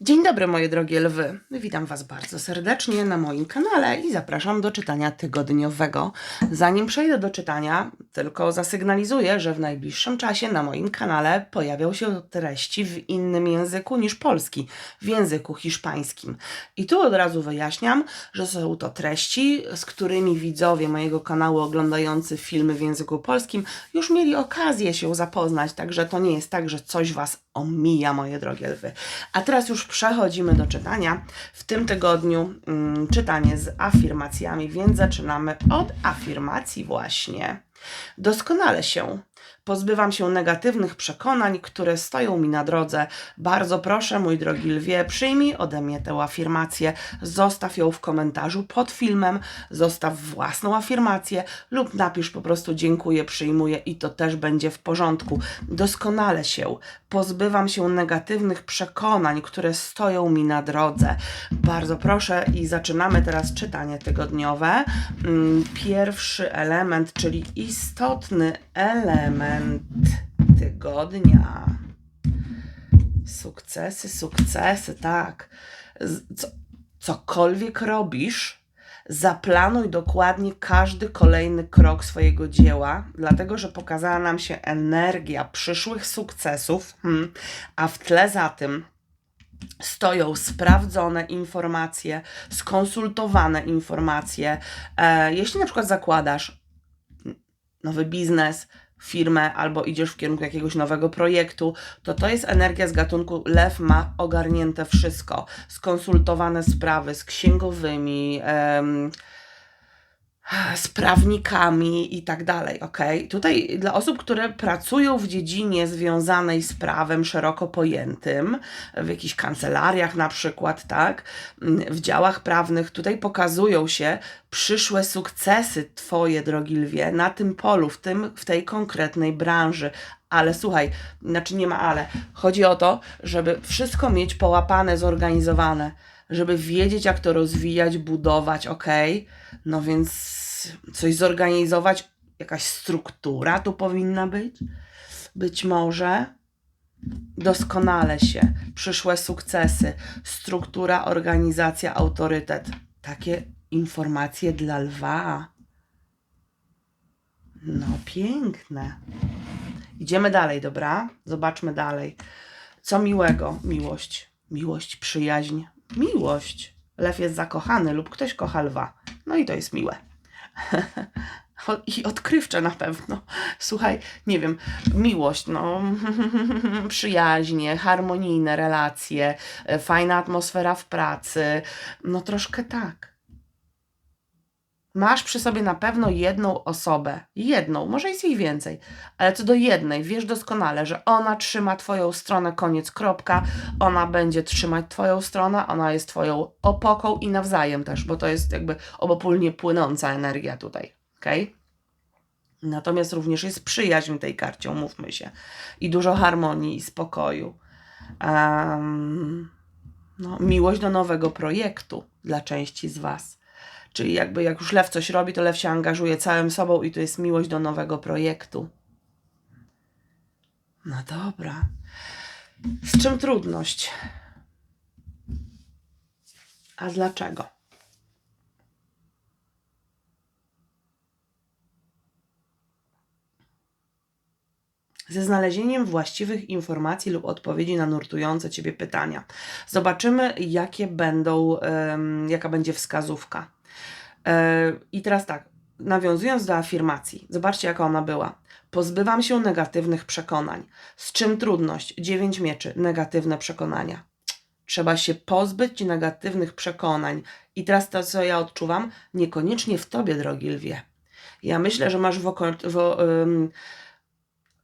Dzień dobry moje drogie lwy. Witam Was bardzo serdecznie na moim kanale i zapraszam do czytania tygodniowego. Zanim przejdę do czytania, tylko zasygnalizuję, że w najbliższym czasie na moim kanale pojawią się treści w innym języku niż polski, w języku hiszpańskim. I tu od razu wyjaśniam, że są to treści, z którymi widzowie mojego kanału oglądający filmy w języku polskim już mieli okazję się zapoznać, także to nie jest tak, że coś Was omija, moje drogie lwy. A teraz już przechodzimy do czytania. W tym tygodniu mm, czytanie z afirmacjami, więc zaczynamy od afirmacji właśnie. Doskonale się. Pozbywam się negatywnych przekonań, które stoją mi na drodze. Bardzo proszę, mój drogi lwie, przyjmij ode mnie tę afirmację, zostaw ją w komentarzu pod filmem, zostaw własną afirmację lub napisz po prostu dziękuję, przyjmuję i to też będzie w porządku. Doskonale się. Pozbywam się negatywnych przekonań, które stoją mi na drodze. Bardzo proszę i zaczynamy teraz czytanie tygodniowe. Mm, Pierwszy element, czyli istotny element tygodnia. Sukcesy, sukcesy, tak. Co, cokolwiek robisz, zaplanuj dokładnie każdy kolejny krok swojego dzieła, dlatego że pokazała nam się energia przyszłych sukcesów, hmm, a w tle za tym stoją sprawdzone informacje, skonsultowane informacje. E, jeśli na przykład zakładasz nowy biznes, firmę albo idziesz w kierunku jakiegoś nowego projektu, to to jest energia z gatunku lew ma ogarnięte wszystko, skonsultowane sprawy z księgowymi, em, z prawnikami i tak dalej, ok? Tutaj dla osób, które pracują w dziedzinie związanej z prawem szeroko pojętym, w jakichś kancelariach na przykład, tak, w działach prawnych, tutaj pokazują się przyszłe sukcesy Twoje, drogi lwie, na tym polu, w, tym, w tej konkretnej branży. Ale słuchaj, znaczy nie ma ale. Chodzi o to, żeby wszystko mieć połapane, zorganizowane, żeby wiedzieć, jak to rozwijać, budować, ok? No więc coś zorganizować, jakaś struktura tu powinna być. Być może doskonale się, przyszłe sukcesy, struktura, organizacja, autorytet. Takie informacje dla lwa. No piękne. Idziemy dalej, dobra? Zobaczmy dalej. Co miłego? Miłość. Miłość, przyjaźń. Miłość. Lew jest zakochany lub ktoś kocha lwa. No i to jest miłe. I odkrywcze na pewno. Słuchaj, nie wiem, miłość, no, przyjaźnie, harmonijne relacje, e, fajna atmosfera w pracy, no troszkę tak. Masz przy sobie na pewno jedną osobę, jedną, może jest ich więcej, ale co do jednej, wiesz doskonale, że ona trzyma Twoją stronę, koniec, kropka, ona będzie trzymać Twoją stronę, ona jest Twoją opoką i nawzajem też, bo to jest jakby obopólnie płynąca energia tutaj, okej? Natomiast również jest przyjaźń tej karcią, mówmy się, i dużo harmonii i spokoju. Em, no, miłość do nowego projektu dla części z Was. Czyli jakby jak już lew coś robi, to lew się angażuje całym sobą i to jest miłość do nowego projektu. No dobra. Z czym trudność? A dlaczego? ze znalezieniem właściwych informacji lub odpowiedzi na nurtujące Ciebie pytania. Zobaczymy, jakie będą, em, jaka będzie wskazówka. E, I teraz tak, nawiązując do afirmacji, zobaczcie, jaka ona była. Pozbywam się negatywnych przekonań. Z czym trudność? Dziewięć mieczy, negatywne przekonania. Trzeba się pozbyć negatywnych przekonań. I teraz to, co ja odczuwam, niekoniecznie w tobie, drogi lwie. Ja myślę, że masz w, oko- w,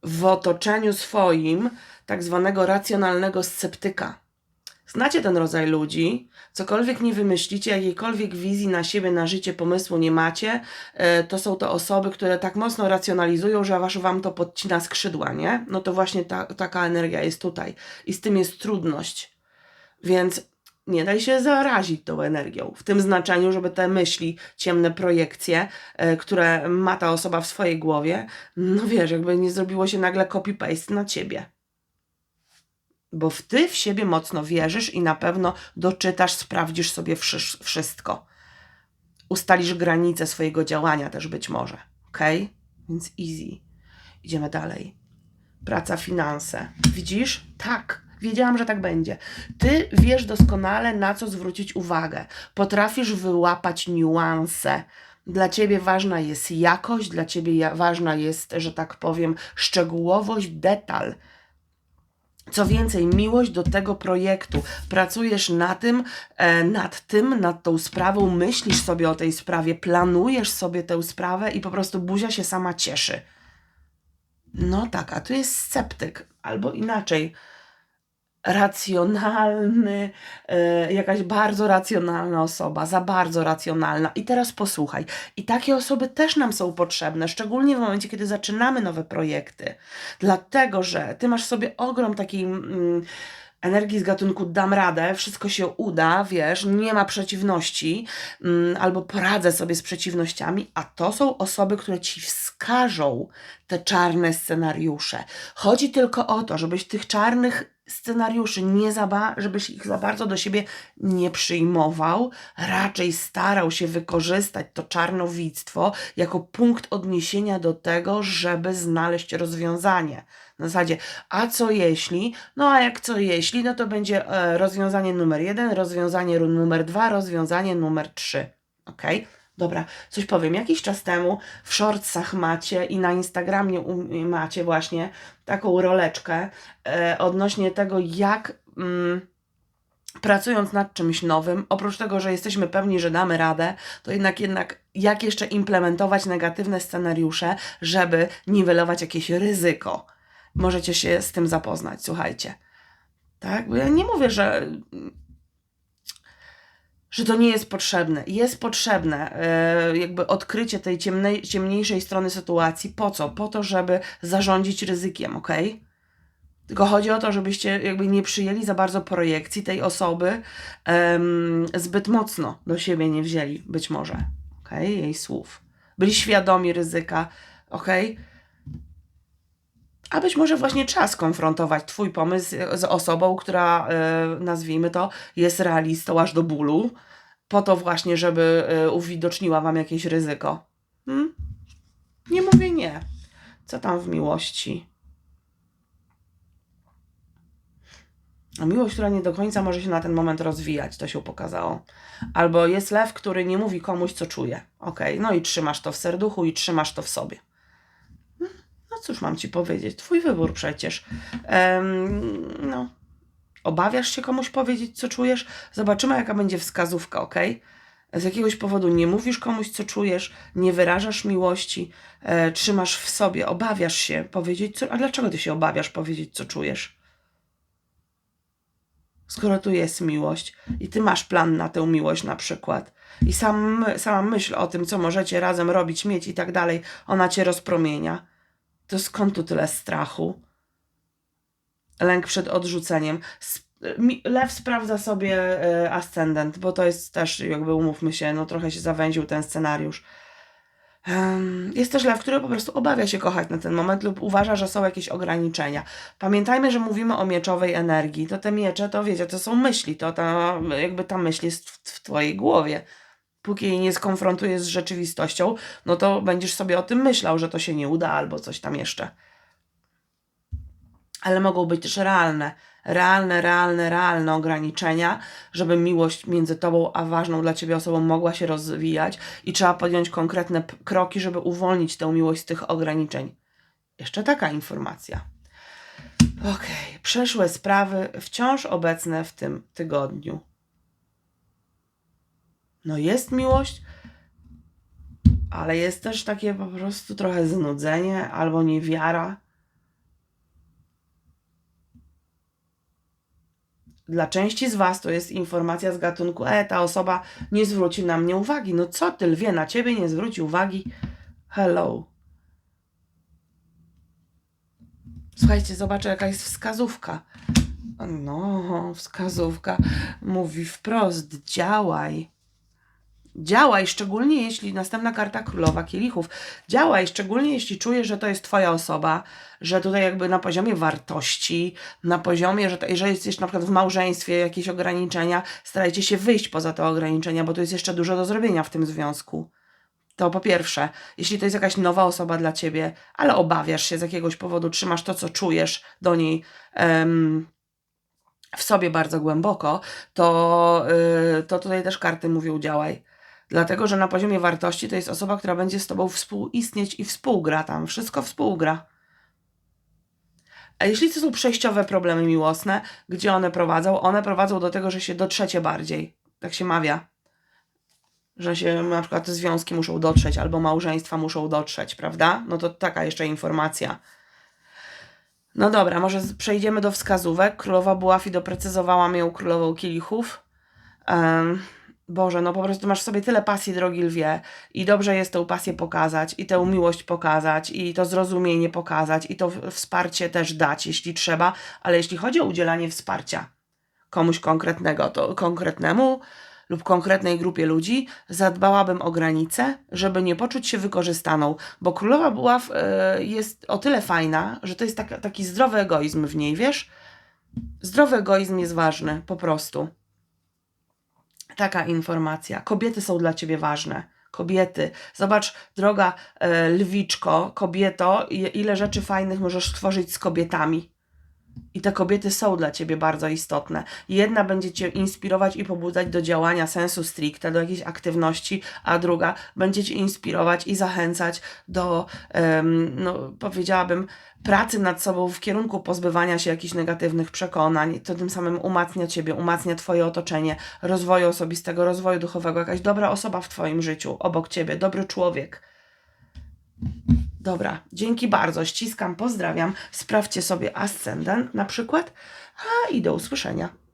w otoczeniu swoim tak zwanego racjonalnego sceptyka. Znacie ten rodzaj ludzi, cokolwiek nie wymyślicie, jakiejkolwiek wizji na siebie, na życie, pomysłu nie macie, e, to są to osoby, które tak mocno racjonalizują, że wasz, wam to podcina skrzydła, nie? No to właśnie ta, taka energia jest tutaj i z tym jest trudność. Więc nie daj się zarazić tą energią. W tym znaczeniu, żeby te myśli, ciemne projekcje, e, które ma ta osoba w swojej głowie, no wiesz, jakby nie zrobiło się nagle copy-paste na ciebie. Bo w ty w siebie mocno wierzysz i na pewno doczytasz, sprawdzisz sobie wszy- wszystko. Ustalisz granice swojego działania też być może. Ok? Więc easy. Idziemy dalej. Praca, finanse. Widzisz? Tak. Wiedziałam, że tak będzie. Ty wiesz doskonale, na co zwrócić uwagę. Potrafisz wyłapać niuanse. Dla ciebie ważna jest jakość, dla ciebie ważna jest, że tak powiem, szczegółowość, detal. Co więcej, miłość do tego projektu. Pracujesz na tym, e, nad tym, nad tą sprawą, myślisz sobie o tej sprawie, planujesz sobie tę sprawę i po prostu buzia się sama cieszy. No tak, a tu jest sceptyk, albo inaczej, racjonalny, e, jakaś bardzo racjonalna osoba, za bardzo racjonalna. I teraz posłuchaj, i takie osoby też nam są potrzebne, szczególnie w momencie, kiedy zaczynamy nowe projekty. Dlatego, że ty masz sobie ogrom takiej. Mm, energii z gatunku dam radę, wszystko się uda, wiesz, nie ma przeciwności, mm, albo poradzę sobie z przeciwnościami, a to są osoby, które ci wskażą te czarne scenariusze. Chodzi tylko o to, żebyś tych czarnych scenariuszy nie za ba- żebyś ich za bardzo do siebie nie przyjmował, raczej starał się wykorzystać to czarnowictwo jako punkt odniesienia do tego, żeby znaleźć rozwiązanie. Na zasadzie, a co jeśli? No a jak co jeśli, no to będzie e, rozwiązanie numer jeden, rozwiązanie numer dwa, rozwiązanie numer trzy. Ok? Dobra, coś powiem. Jakiś czas temu w shortsach macie i na Instagramie macie właśnie taką roleczkę e, odnośnie tego, jak mm, pracując nad czymś nowym, oprócz tego, że jesteśmy pewni, że damy radę, to jednak, jednak jak jeszcze implementować negatywne scenariusze, żeby niwelować jakieś ryzyko. Możecie się z tym zapoznać, słuchajcie. Tak? Bo ja nie mówię, że że to nie jest potrzebne. Jest potrzebne e, jakby odkrycie tej ciemnej, ciemniejszej strony sytuacji. Po co? Po to, żeby zarządzić ryzykiem, ok? Tylko chodzi o to, żebyście jakby nie przyjęli za bardzo projekcji tej osoby, zbyt mocno do siebie nie wzięli, być może, ok? Jej słów. Byli świadomi ryzyka, ok? A być może właśnie czas skonfrontować Twój pomysł z osobą, która, e, nazwijmy to, jest realistą aż do bólu, po to właśnie, żeby e, uwidoczniła Wam jakieś ryzyko. Hmm? Nie mówię nie. Co tam w miłości? A miłość, która nie do końca może się na ten moment rozwijać, to się pokazało. Albo jest lew, który nie mówi komuś, co czuje. Okej, no i trzymasz to w serduchu i trzymasz to w sobie. Cóż mam ci powiedzieć, twój wybór przecież. Em, no, obawiasz się komuś powiedzieć, co czujesz? Zobaczymy, jaka będzie wskazówka, ok? Z jakiegoś powodu nie mówisz komuś, co czujesz, nie wyrażasz miłości, e, trzymasz w sobie, obawiasz się powiedzieć, co. A dlaczego ty się obawiasz powiedzieć, co czujesz? Skoro tu jest miłość i ty masz plan na tę miłość na przykład i sam, sama myśl o tym, co możecie razem robić, mieć i tak dalej, ona cię rozpromienia to skąd tu tyle strachu? Lęk przed odrzuceniem. Lew sprawdza sobie e, ascendent, bo to jest też, jakby umówmy się, no trochę się zawęził ten scenariusz. Jest też lew, który po prostu obawia się kochać na ten moment lub uważa, że są jakieś ograniczenia. Pamiętajmy, że mówimy o mieczowej energii. To te miecze, to wiecie, to są myśli, to ta, jakby ta myśl jest w, w twojej głowie. Póki jej nie skonfrontujesz z rzeczywistością, no to będziesz sobie o tym myślał, że to się nie uda albo coś tam jeszcze. Ale mogą być też realne, realne, realne, realne ograniczenia, żeby miłość między tobą a ważną dla ciebie osobą mogła się rozwijać i trzeba podjąć konkretne kroki, żeby uwolnić tę miłość z tych ograniczeń. Jeszcze taka informacja. Okej, przeszłe sprawy wciąż obecne w tym tygodniu. No jest miłość, ale jest też takie po prostu trochę znudzenie albo niewiara. Dla części z Was to jest informacja z gatunku, e, ta osoba nie zwróci na mnie uwagi. No co ty, lwie, na ciebie nie zwróci uwagi? Hello. Słuchajcie, zobaczę, jaka jest wskazówka. No, wskazówka mówi wprost, działaj. Działaj, szczególnie jeśli następna karta królowa kielichów. Działaj, szczególnie jeśli czujesz, że to jest Twoja osoba, że tutaj jakby na poziomie wartości, na poziomie, że jeżeli jesteś na przykład w małżeństwie, jakieś ograniczenia, starajcie się wyjść poza te ograniczenia, bo tu jest jeszcze dużo do zrobienia w tym związku. To po pierwsze, jeśli to jest jakaś nowa osoba dla ciebie, ale obawiasz się z jakiegoś powodu, trzymasz to, co czujesz do niej em, w sobie bardzo głęboko, to, y, to tutaj też karty mówią działaj. Dlatego, że na poziomie wartości to jest osoba, która będzie z tobą współistnieć i współgra tam. Wszystko współgra. A jeśli to są przejściowe problemy miłosne, gdzie one prowadzą? One prowadzą do tego, że się dotrzecie bardziej. Tak się mawia. Że się na przykład związki muszą dotrzeć, albo małżeństwa muszą dotrzeć, prawda? No to taka jeszcze informacja. No dobra, może przejdziemy do wskazówek. Królowa Bułafi doprecyzowałam ją królową kielichów. Em, Boże, no po prostu masz w sobie tyle pasji, drogi lwie, i dobrze jest tę pasję pokazać, i tę miłość pokazać, i to zrozumienie pokazać, i to wsparcie też dać, jeśli trzeba, ale jeśli chodzi o udzielanie wsparcia komuś konkretnego, to konkretnemu lub konkretnej grupie ludzi, zadbałabym o granice, żeby nie poczuć się wykorzystaną, bo królowa buław e, jest o tyle fajna, że to jest taki zdrowy egoizm w niej, wiesz? Zdrowy egoizm jest ważny, po prostu. Taka informacja. Kobiety są dla ciebie ważne. Kobiety. Zobacz, droga e, lwiczko, kobieto, ile rzeczy fajnych możesz stworzyć z kobietami. I te kobiety są dla ciebie bardzo istotne. Jedna będzie cię inspirować i pobudzać do działania sensu stricte, do jakiejś aktywności, a druga będzie cię inspirować i zachęcać do, em, no, powiedziałabym, pracy nad sobą w kierunku pozbywania się jakichś negatywnych przekonań. To tym samym umacnia ciebie, umacnia twoje otoczenie, rozwoju osobistego, rozwoju duchowego. Jakaś dobra osoba w twoim życiu, obok ciebie, dobry człowiek. Dobra, dzięki bardzo. Ściskam, pozdrawiam. Sprawdźcie sobie ascendent na przykład. A i do usłyszenia.